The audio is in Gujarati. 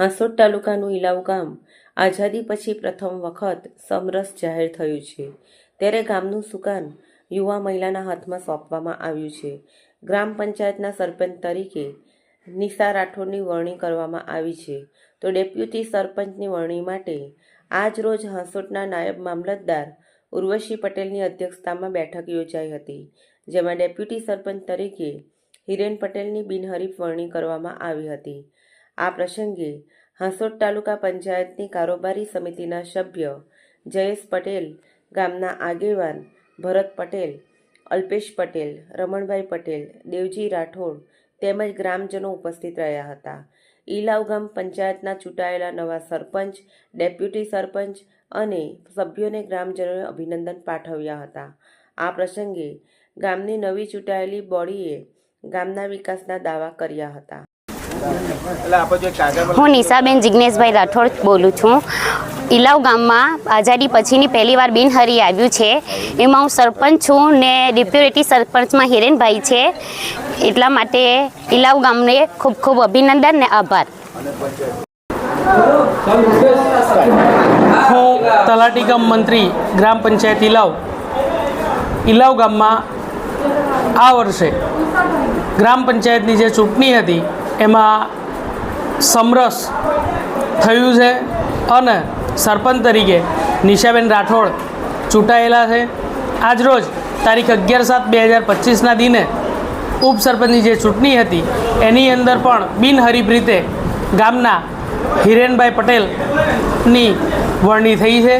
હાંસોદ તાલુકાનું ઇલાવ ગામ આઝાદી પછી પ્રથમ વખત સમરસ જાહેર થયું છે. ત્યારે ગામનું સુકાન યુવા મહિલાના હાથમાં સોંપવામાં આવ્યું છે. ગ્રામ પંચાયતના સરપંચ તરીકે નિશા રાઠોડની વરણી કરવામાં આવી છે. તો ડેપ્યુટી સરપંચની વરણી માટે આજ રોજ હાંસોટના નાયબ મામલતદાર ઉર્વશી પટેલની અધ્યક્ષતામાં બેઠક યોજાઈ હતી, જેમાં ડેપ્યુટી સરપંચ તરીકે હિરેન પટેલની બિનહરીફ વરણી કરવામાં આવી હતી. આ પ્રસંગે હાંસોટ તાલુકા પંચાયતની કારોબારી સમિતિના સભ્ય જયેશ પટેલ, ગામના આગેવાન ભરત પટેલ, અલ્પેશ પટેલ, રમણભાઈ પટેલ, દેવજી રાઠોડ તેમજ ગ્રામજનો ઉપસ્થિત રહ્યા હતા. ઈલાવ ગામ પંચાયતના ચૂંટાયેલા નવા સરપંચ, ડેપ્યુટી સરપંચ અને સભ્યોને ગ્રામજનોએ અભિનંદન પાઠવ્યા હતા. આ પ્રસંગે ગામની નવી ચૂંટાયેલી બોડીએ ગામના વિકાસના દાવા કર્યા હતા. હું નિશાબેન જિજ્ઞેશભાઈ રાઠોડ બોલું છું. ઇલાવ ગામમાં આઝાદી પછીની પહેલીવાર બિનહરી આવ્યું છે. એમાં હું સરપંચ છું ને ડેપ્યુટી સરપંચમાં હિરેનભાઈ છે. એટલા માટે ઇલાવ ગામને ખૂબ ખૂબ અભિનંદન ને આભાર. હું તલાટી કમ મંત્રી ગ્રામ પંચાયત ઇલાવ ઇલાવ ગામમાં આ વર્ષે ગ્રામ પંચાયતની જે ચૂંટણી હતી એમાં સમરસ થયું છે અને સરપંચ તરીકે નિશાબેન રાઠોડ ચૂંટાયેલા છે. આજરોજ તારીખ અગિયાર સાત બે હજાર પચીસના દિને ઉપસરપંચની જે ચૂંટણી હતી, એની અંદર પણ બિનહરીફ રીતે ગામના હિરેનભાઈ પટેલની વરણી થઈ છે.